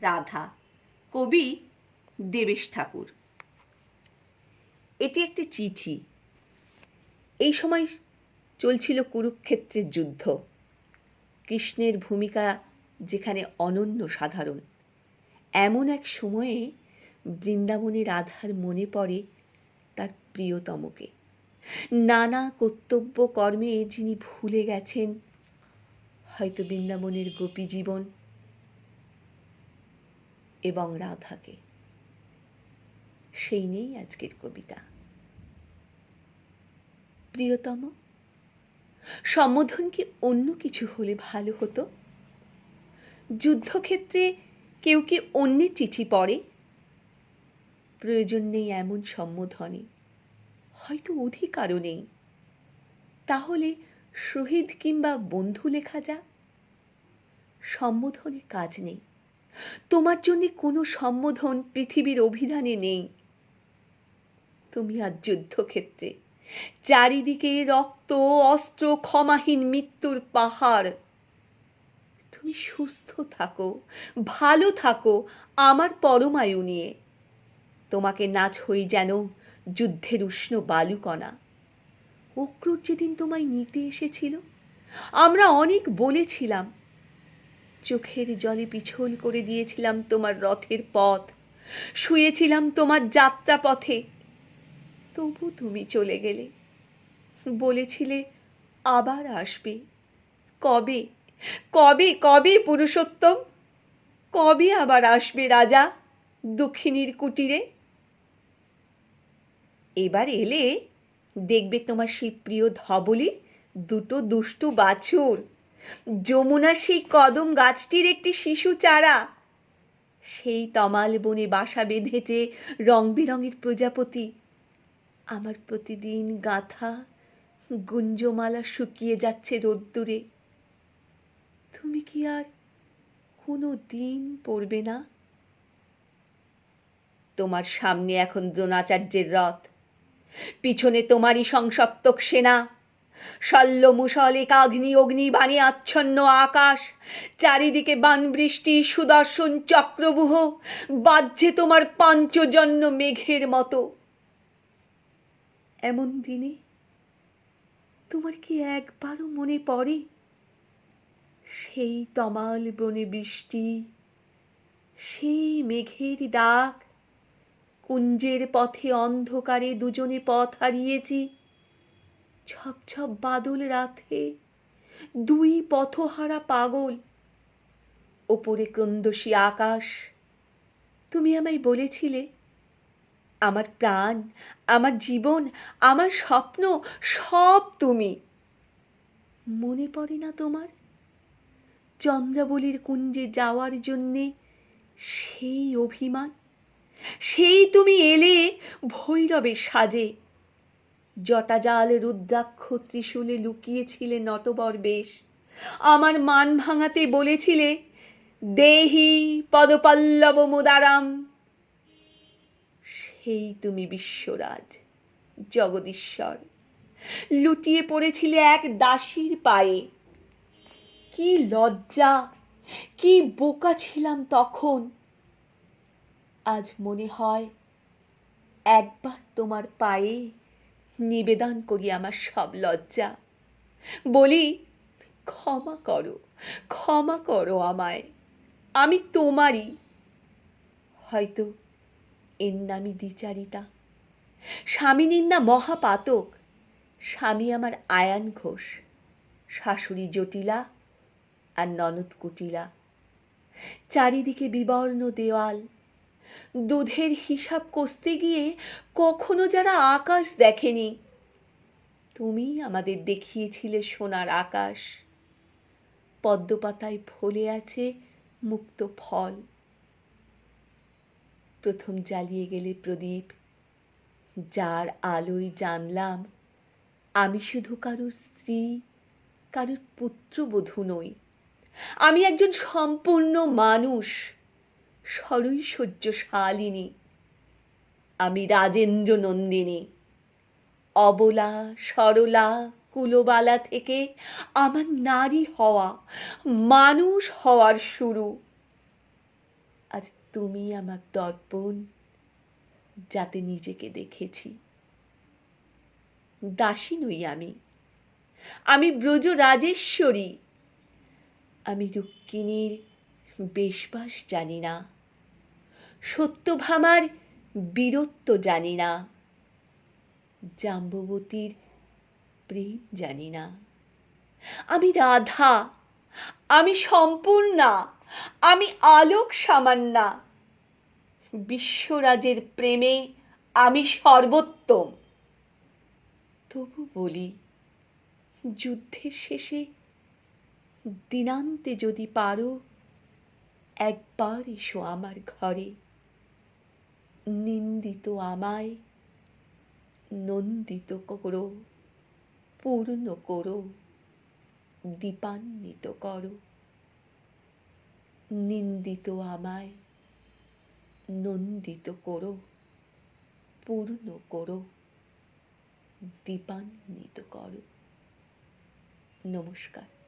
রাধা। কবি দেবেশ ঠাকুর। এটি একটি চিঠি। এই সময় চলছিল কুরুক্ষেত্রের যুদ্ধ। কৃষ্ণের ভূমিকা যেখানে অনন্য সাধারণ, এমন এক সময়ে বৃন্দাবনে রাধার মনে পড়ে তার প্রিয়তমকে। নানা কর্তব্য কর্মে যিনি ভুলে গেছেন, হয়তো বৃন্দাবনের গোপী জীবন এবং রাধাকে। সেই নেই আজকের কবিতা। প্রিয়তম, সম্বোধন কি অন্য কিছু হলে ভালো হতো? যুদ্ধক্ষেত্রে কেউ কি অন্যের চিঠি পড়ে? প্রয়োজন নেই এমন সম্বোধনে, হয়তো অধিকারও নেই। তাহলে শহীদ কিংবা বন্ধু লেখা যাক। সম্বোধনে কাজ নেই। তোমার জন্য কোনো সম্বোধন পৃথিবীর অভিধানে নেই। তুমি আজ যুদ্ধক্ষেত্রে, চারিদিকে রক্ত, অস্ত্র, ক্ষমাহীন মৃত্যুর পাহাড়। তুমি সুস্থ থাকো, ভালো থাকো আমার পরমায়ু নিয়ে। তোমাকে নাচ হই যেন যুদ্ধের উষ্ণ বালুকণা। অক্রুর যেদিন তোমায় নিতে এসেছিল, আমরা অনেক বলেছিলাম চোখের জলে পিছল করে দিয়েছিলাম তোমার রথের পথ। শুয়েছিলাম তোমার যাত্রা পথে। তবু তুমি চলে গেলে। বলেছিলে, আবার আসবে। কবে? কবে? কবে পুরুষোত্তম? কবে আবার আসবে রাজা দক্ষিণীর কুটিরে? এবার এলে দেখবে তোমার সেই প্রিয় ধবলি দুটো দুষ্টু বাছুর। যমুনার সেই কদম গাছটির একটি শিশু চারা। সেই তমাল বনে বাসা বেঁধেছে রং বেরঙের প্রজাপতি। আমার প্রতিদিন গাথা গুঞ্জমালা শুকিয়ে যাচ্ছে রোদ্দুরে। তুমি কি আর কোনো দিন পড়বে না? তোমার সামনে এখন দ্রোণাচার্যের রথ। পিছনে তোমারই সংসপ্তক সেনা। শল্য মুসল একাগ্নি অগ্নি বাণী আচ্ছন্ন আকাশ, চারিদিকে বান বৃষ্টি সুদর্শন চক্রবুহ বাজছে তোমার পাঞ্চজন্য মেঘের মতো। এমন দিনে তোমার কি একবারও মনে পড়ে? সেই তমাল বনে বৃষ্টি, সেই মেঘের ডাক, কুঞ্জের পথে অন্ধকারে দুজনে পথ হারিয়েছি। ছপ ছপ বাদল রাতে দুই পথহারা পাগল। ওপরে ক্রন্দসী আকাশ। তুমি আমায় বলেছিলে, আমার প্রাণ, আমার জীবন, আমার স্বপ্ন, সব তুমি। মনে পড়ে না তোমার? চন্দ্রাবলীর কুঞ্জে যাওয়ার জন্যে সেই অভিমান, সেই তুমি এলে ভৈরবের সাজে। জটাজাল রুদ্রাক্ষ ত্রিশূলে লুকিয়েছিলে নটবর বেশ। আমার মান ভাঙাতে বলেছিলে, দেহি পদপল্লব মুদারাম। সেই তুমি বিশ্বরাজ, জগদীশ্বর। লুটিয়ে পড়েছিলে এক দাসীর পায়ে। কি লজ্জা, কি বোকা ছিলাম তখন। আজ মনে হয় একবার তোমার পায়ে নিবেদন করি আমার সব লজ্জা। বলি, ক্ষমা করো ক্ষমা করো আমায়। আমি তোমারই। হয়তো এর নামই দ্বিচারিতা। স্বামীনীর না মহাপাতক। স্বামী আমার আয়ান ঘোষ, শাশুড়ি জটিলা আর ননদ কুটিলা। চারিদিকে বিবর্ণ দেওয়াল দুধের হিসাব কষতে গিয়ে কখনো যারা আকাশ দেখেনি। তুমি আমাদের দেখিয়েছিলে সোনার আকাশ। পদ্মপাতায় ফলে আছে মুক্ত ফল। প্রথম জ্বালিয়ে গেলে প্রদীপ, যার আলোয় জানলাম, আমি শুধু কারুর স্ত্রী, কারুর পুত্রবধূ নই। আমি একজন সম্পূর্ণ মানুষ। সরৈশ্বর্যশালিনী আমি রাজেন্দ্র নন্দিনী অবলা, সরলা, কুলবালা থেকে আমার নারী হওয়া, মানুষ হওয়ার শুরু। আর তুমি আমার দর্পণ, যাতে নিজেকে দেখেছি। দাসী নই আমি। আমি ব্রজ রাজেশ্বরী। আমি রুক্মিণীর বেশবাস জানি না। সত্যভামার বীরত্ব জানি না। জাম্ববতীর প্রেম জানি না। আমি রাধা, আমি সম্পূর্ণা, আমি আলোক সামান্না। বিশ্বরাজের প্রেমে আমি সর্বোত্তম। তবু বলি, যুদ্ধের শেষে দিনান্তে যদি পারো, একবার এসো আমার ঘরে। নিন্দিত আমায়, নন্দিত করো, পূর্ণ করো, দীপান্বিত করো। নিন্দিত আমায়, নন্দিত করো, পূর্ণ করো, দীপান্বিত করো। নমস্কার।